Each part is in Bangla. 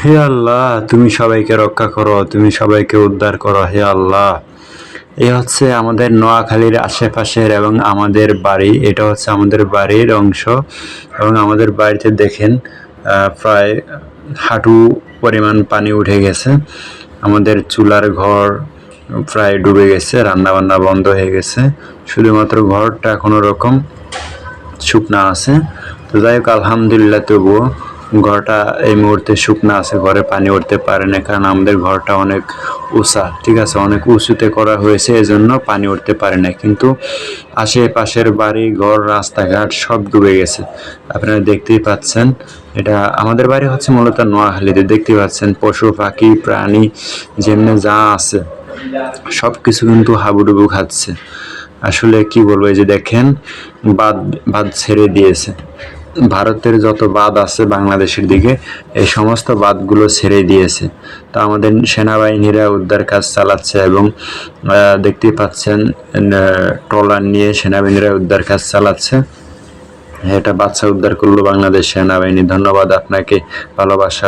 হে আল্লাহ, তুমি সবাইকে রক্ষা করো, তুমি সবাইকে উদ্ধার করো, হে আল্লাহ। এ হচ্ছে আমাদের নোয়াখালীর আশেপাশের এবং আমাদের বাড়ি। এটা হচ্ছে আমাদের বাড়ির অংশ এবং আমাদের বাড়িতে দেখেন প্রায় হাঁটু পরিমাণ পানি উঠে গেছে। আমাদের চুলার ঘর প্রায় ডুবে গেছে রান্না বান্না বন্ধ হয়ে গেছে। শুধুমাত্র ঘরটা কোনো রকম শুকনা আছে। তো যাই হোক, আলহামদুলিল্লাহ, তবুও ঘরটা এই মুহূর্তে শুকনা আছে, ঘরে পানি উঠতে পারে না, কারণ আমাদের ঘরটা অনেক উঁচা, ঠিক আছে? অনেক উঁচুতে করা হয়েছে, এজন্য পানি উঠতে পারে না। কিন্তু আশেপাশের বাড়ি, ঘর, রাস্তাঘাট সব ডুবে গেছে। আপনারা দেখতেই পাচ্ছেন, এটা আমাদের বাড়ি হচ্ছে মূলত নোয়াখালীতে। দেখতে পাচ্ছেন, পশু, পাখি, প্রাণী, যেমনি যা আছে, সব কিছু কিন্তু হাবুডুবু খাচ্ছে। আসলে কি বলব, এই যে দেখেন বাদ বাদ ছেড়ে দিয়েছে। ভারতের যত বাদ আছে বাংলাদেশের দিকে, এই সমস্ত বাদগুলো ছেড়ে দিয়েছে। তো আমাদের সেনাবাহিনীরা উদ্ধার কাজ চালাচ্ছে এবং দেখতে পাচ্ছেন ট্রলার নিয়ে সেনাবাহিনীরা উদ্ধার কাজ চালাচ্ছে। এটা বাচ্চা উদ্ধার করল বাংলাদেশ সেনাবাহিনী। ধন্যবাদ আপনাকে, ভালোবাসা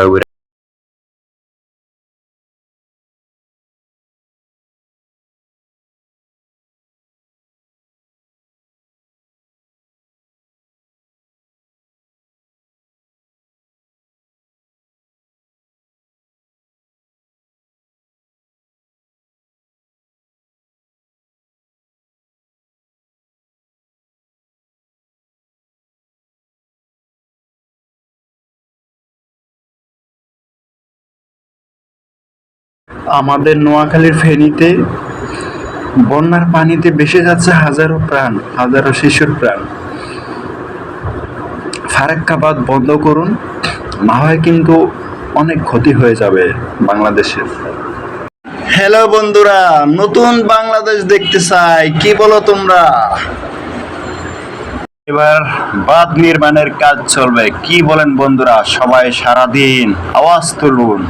আমাদের নোয়াখালীর ফেনীতে বন্যার পানিতে ভেসে যাচ্ছে হাজারো প্রাণ হাজারো শিশুর প্রাণ। ফারাক্কা বাঁধ বন্ধ করুন না হয় কিন্তু অনেক ক্ষতি হয়ে যাবে বাংলাদেশের হ্যালো বন্ধুরা নতুন বাংলাদেশ দেখতে চাই কি বলো তোমরা? এবার বাঁধ নির্মাণের কাজ চলবে কি বলেন বন্ধুরা? সবাই সারাদিন আওয়াজ তুলুন।